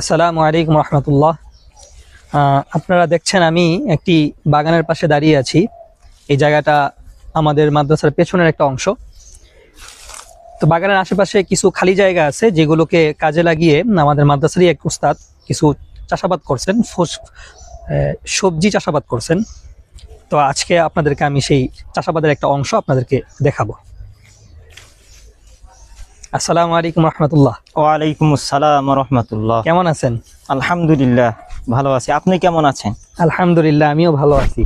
আসসালামু আলাইকুম রহমতুল্লাহ। আপনারা দেখছেন আমি একটি বাগানের পাশে দাঁড়িয়ে আছি। এই জায়গাটা আমাদের মাদ্রাসার পেছনের একটা অংশ। তো বাগানের আশেপাশে কিছু খালি জায়গা আছে যেগুলোকে কাজে লাগিয়ে আমাদের মাদ্রাসারই এক উস্তাদ কিছু চাষাবাদ করছেন সবজি চাষাবাদ করছেন। তো আজকে আপনাদেরকে আমি সেই চাষাবাদের একটা অংশ আপনাদেরকে দেখাবো। আসসালামু আলাইকুম রহমতুল্লাহ। ওয়ালাইকুম আসসালাম রহমতুল্লাহ। কেমন আছেন? আলহামদুলিল্লাহ ভালো আছি। আপনি কেমন আছেন? আলহামদুলিল্লাহ আমিও ভালো আছি।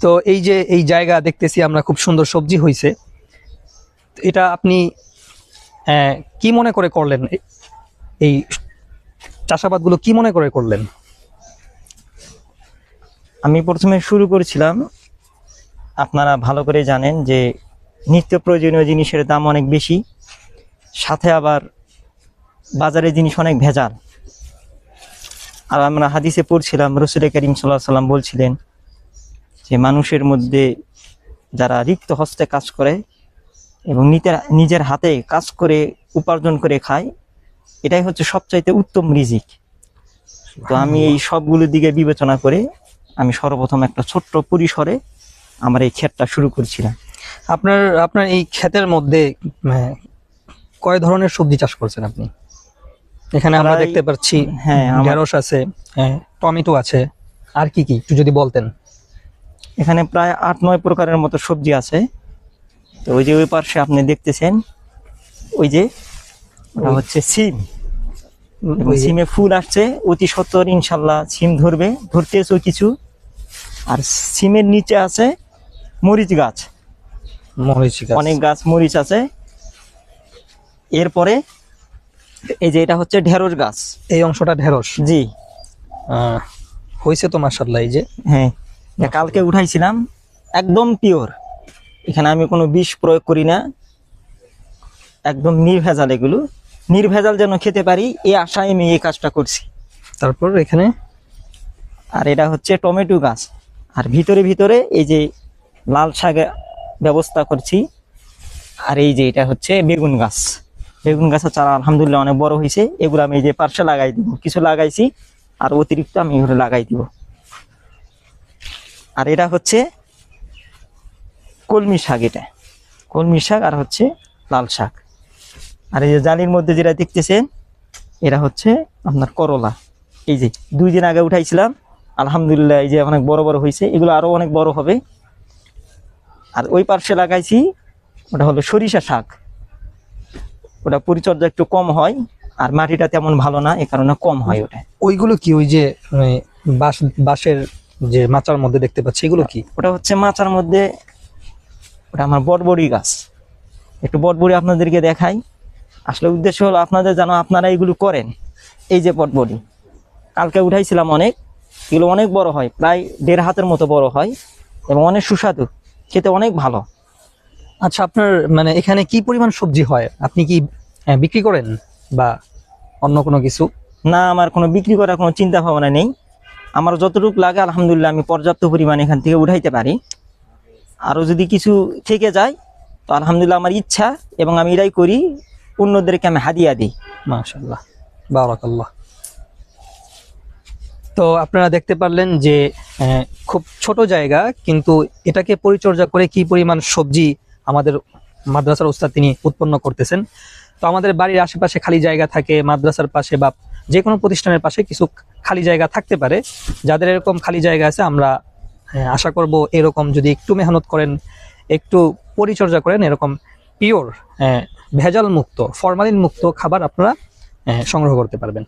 তো এই যে এই জায়গা দেখতেছি আমরা খুব সুন্দর সবজি হয়েছে এটা আপনি কি মনে করে করলেন? এই চাষাবাদগুলো কি মনে করে করলেন? আমি প্রথমে শুরু করেছিলাম আপনারা ভালো করে জানেন যে নিত্য প্রয়োজনীয় জিনিসের দাম অনেক বেশি। সাথে আবার বাজারে জিনিস অনেক ভেজাল। আর আমরা হাদিসে পড়ছিলাম, রসুল করিম সাল্লাহ সাল্লাম বলছিলেন যে, মানুষের মধ্যে যারা রিক্ত হস্তে কাজ করে এবং নিজের নিজের হাতে কাজ করে, উপার্জন করে খায়, এটাই হচ্ছে সবচাইতে উত্তম রিজিক। তো আমি এই সবগুলোর দিকে বিবেচনা করে আমি সর্বপ্রথম একটা ছোট্ট পরিসরে আমার এই ক্ষেতটা শুরু করছিলাম। আপনার আপনার এই ক্ষেতের মধ্যে কয় ধরনের সবজি চাষ করছেন আপনি? এখানে আমরা দেখতে পাচ্ছি হ্যাঁ ঢেঁড়স আছে হ্যাঁ, টমেটো আছে আর কি কি? একটু যদি বলতেন। এখানে প্রায় আট নয় প্রকারের মতো সবজি আছে। তো ওই যে ওই পাশে আপনি দেখতেছেন ওই যে ওটা হচ্ছে সিম। সিমে ফুল আসছে অতি সত্তর ইনশাল্লাহ সিম ধরবে ধরতেছে কিছু। আর সিমের নিচে আছে মরিচ গাছ। মরিচ গাছ। অনেক গাছ মরিচ আছে। এরপরে এই যে এটা হচ্ছে ঢেঁড়স গাছ। এই অংশটা ঢেঁড়স? জি। হয়েছে তো মাসাল্লাহ এই যে। হ্যাঁ কালকে উঠাইছিলাম একদম পিওর এখানে আমি কোনো বিষ প্রয়োগ করি না। একদম নির্ভেজাল এগুলো। নির্ভেজাল যেন খেতে পারি এই আশায় আমি এই কাজটা করছি। তারপর এখানে? আর এটা হচ্ছে টমেটো গাছ। আর ভিতরে ভিতরে এই যে লাল শাকের ব্যবস্থা করছি। আর এই যে এটা হচ্ছে বেগুন গাছ। বেগুন গাছের চারা আলহামদুলিল্লাহ অনেক বড় হয়েছে। এগুলো আমি এই যে পার্শ্বে লাগাই দিব। কিছু লাগাইছি, আর অতিরিক্ত আমি এগুলো লাগাই দিব। আর এটা হচ্ছে কলমি শাক এটা। কলমি শাক আর হচ্ছে লাল শাক। আর এই যে জালির মধ্যে যেটা দেখতেছেন এরা হচ্ছে আপনার করলা। এই যে দুই দিন আগে উঠাইছিলাম, আলহামদুলিল্লাহ এই যে অনেক বড় বড় হয়েছে। এগুলো আরও অনেক বড় হবে। আর ওই পার্শ্বে লাগাইছি, ওটা হলো সরিষা শাক। ওটা পরিচর্যা একটু কম হয় আর মাটিটা তেমন ভালো না এ কারণে কম হয় ওটা। ওইগুলো কি ওই যে মানে, বাঁশ বাঁশের যে মাচার মধ্যে দেখতে পাচ্ছি এগুলো কি? ওটা হচ্ছে মাচার মধ্যে ওটা আমার বটবড়ি গাছ। একটু বটবড়ি আপনাদেরকে দেখাই। আসলে উদ্দেশ্য হলো আপনাদের যেন আপনারা এগুলো করেন। এই যে বটবড়ি কালকে উঠাইছিলাম অনেক এগুলো অনেক বড় হয় প্রায় দেড় হাতের মতো বড় হয় এবং অনেক সুস্বাদু খেতে অনেক ভালো। আচ্ছা আপনার মানে এখানে কি পরিমাণ সবজি হয়? আপনি কি বিক্রি করেন বা অন্য কোনো কিছু? না আমার কোনো বিক্রি করার কোনো চিন্তা ভাবনা নেই। আমার যতটুকু লাগে আলহামদুলিল্লাহ আমি পর্যাপ্ত পরিমাণ এখান থেকে উঠাইতে পারি। আরও যদি কিছু থেকে যায় তো আলহামদুলিল্লাহ আমার ইচ্ছা এবং আমি এটাই করি অন্যদেরকে আমি হাদিয়া দিই। মাশাল্লাহ বারাকাল্লাহ। তো আপনারা দেখতে পারলেন যে খুব ছোট জায়গা কিন্তু এটাকে পরিচর্যা করে কি পরিমাণ সবজি আমাদের মাদ্রাসার উস্তাদ তিনি উৎপন্ন করতেছেন। তো আমাদের বাড়ির আশেপাশে খালি জায়গা থাকে মাদ্রাসার পাশে বা যে কোনো প্রতিষ্ঠানের পাশে কিছু খালি জায়গা থাকতে পারে। যাদের এরকম খালি জায়গা আছে আমরা আহ, আশা করব এরকম যদি একটু মেহনত করেন একটু পরিচর্যা করেন এরকম পিওর ভেজাল মুক্ত ফরমালিন মুক্ত খাবার আপনারা আহ, সংগ্রহ করতে পারবেন।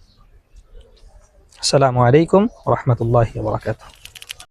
আসসালামু আলাইকুম রহমতুল্লাহ বারাকাতুহ।